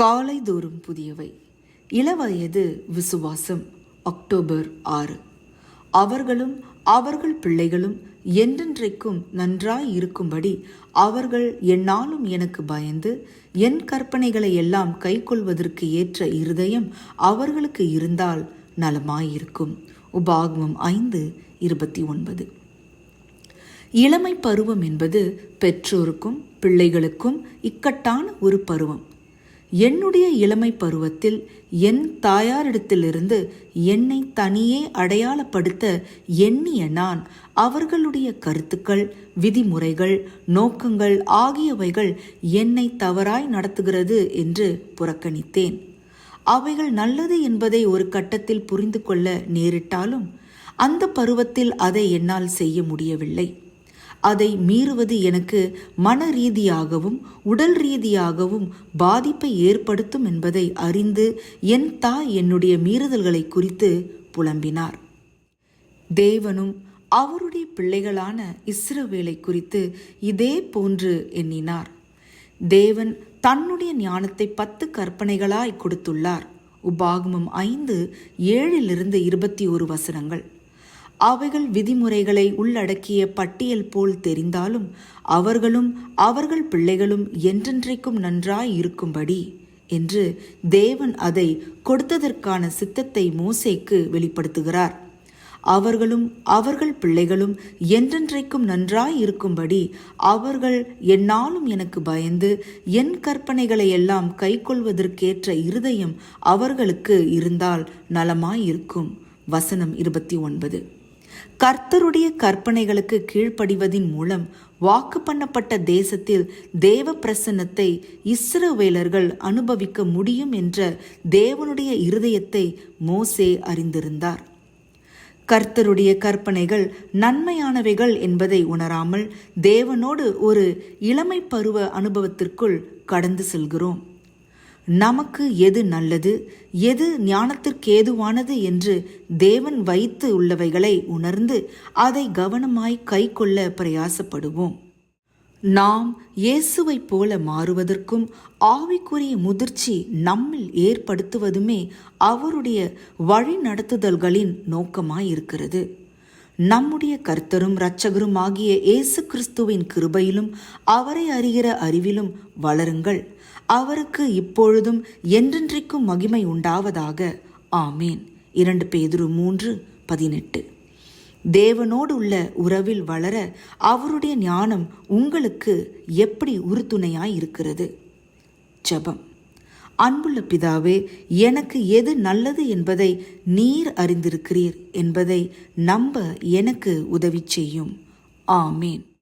காலைதோறும் புதியவை. இளவயது விசுவாசம் அக்டோபர் ஆறு. அவர்களும் அவர்கள் பிள்ளைகளும் என்றென்றைக்கும் நன்றாய் இருக்கும்படி அவர்கள் என்னாலும் எனக்கு பயந்து என் கற்பனைகளை எல்லாம் கைக்கொள்வதற்கு ஏற்ற இருதயம் அவர்களுக்கு இருந்தால் நலமாயிருக்கும். உபாகமம் ஐந்து இருபத்தி ஒன்பது. இளமை பருவம் என்பது பெற்றோருக்கும் பிள்ளைகளுக்கும் இக்கட்டான ஒரு பருவம். என்னுடைய இளமை பருவத்தில் என் தாயாரிடத்திலிருந்து என்னை தனியே அடையாளப்படுத்த எண்ணிய நான் அவர்களுடைய கருத்துக்கள் விதிமுறைகள் நோக்கங்கள் ஆகியவைகள் என்னை தவறாய் நடத்துகிறது என்று புறக்கணித்தேன். அவைகள் நல்லது என்பதை ஒரு கட்டத்தில் புரிந்து கொள்ள நேரிட்டாலும் அந்த பருவத்தில் அதை என்னால் செய்ய முடியவில்லை. அதை மீறுவது எனக்கு மன ரீதியாகவும் உடல் ரீதியாகவும் பாதிப்பை ஏற்படுத்தும் என்பதை அறிந்து என் தாய் என்னுடைய மீறுதல்களை குறித்து புலம்பினார். தேவனும் அவருடைய பிள்ளைகளான இஸ்ரவேலை குறித்து இதே போன்று எண்ணினார். தேவன் தன்னுடைய ஞானத்தை பத்து கற்பனைகளாய் கொடுத்துள்ளார். உபாகமம் ஐந்து ஏழிலிருந்து இருபத்தி ஒரு வசனங்கள். அவைகள் விதிமுறைகளை உள்ளடக்கிய பட்டியல் போல் தெரிந்தாலும் அவர்களும் அவர்கள் பிள்ளைகளும் என்றென்றைக்கும் நன்றாய் இருக்கும்படி என்று தேவன் அதை கொடுத்ததற்கான சித்தத்தை மோசேக்கு வெளிப்படுத்துகிறார். அவர்களும் அவர்கள் பிள்ளைகளும் என்றென்றைக்கும் நன்றாய் இருக்கும்படி அவர்கள் என்னாலும் எனக்கு பயந்து என் கற்பனைகளை எல்லாம் கைக்கொள்வதற்கேற்ற இருதயம் அவர்களுக்கு இருந்தால் நலமாயிருக்கும். வசனம் இருபத்தி ஒன்பது. கர்த்தருடைய கற்பனைகளுக்கு கீழ்ப்படிவதின் மூலம் வாக்கு பண்ணப்பட்ட தேசத்தில் தேவ பிரசன்னத்தை இஸ்ரவேலர்கள் அனுபவிக்க முடியும் என்ற தேவனுடைய இருதயத்தை மோசே அறிந்திருந்தார். கர்த்தருடைய கற்பனைகள் நன்மையானவைகள் என்பதை உணராமல் தேவனோடு ஒரு இளமை பருவ அனுபவத்திற்குள் கடந்து செல்கிறோம். நமக்கு எது நல்லது? எது ஞானத்திற்கேதுவானது என்று தேவன் வைத்து உள்ளவைகளை உணர்ந்து அதை கவனமாய் கைக்கொள்ள பிரயாசப்படுவோம். நாம் இயேசுவைப் போல மாறுவதற்கும் ஆவிக்குரிய முதிர்ச்சி நம்மில் ஏற்படுத்துவதுமே அவருடைய வழிநடத்துதல்களின் நோக்கமாயிருக்கிறது. நம்முடைய கர்த்தரும் இரட்சகரும் ஆகிய இயேசு கிறிஸ்துவின் கிருபையிலும் அவரை அறிகிற அறிவிலும் வளருங்கள். அவருக்கு இப்பொழுதும் என்றென்றைக்கும் மகிமை உண்டாவதாக. ஆமேன். இரண்டு பேதுரு மூன்று பதினெட்டு. தேவனோடு உள்ள உறவில் வளர அவருடைய ஞானம் உங்களுக்கு எப்படி உறுதுணையாய் இருக்கிறது? ஜபம். அன்புள்ள பிதாவே எனக்கு எது நல்லது என்பதை நீர் அறிந்திருக்கிறீர் என்பதை நம்ப எனக்கு உதவி செய்யும். ஆமேன்.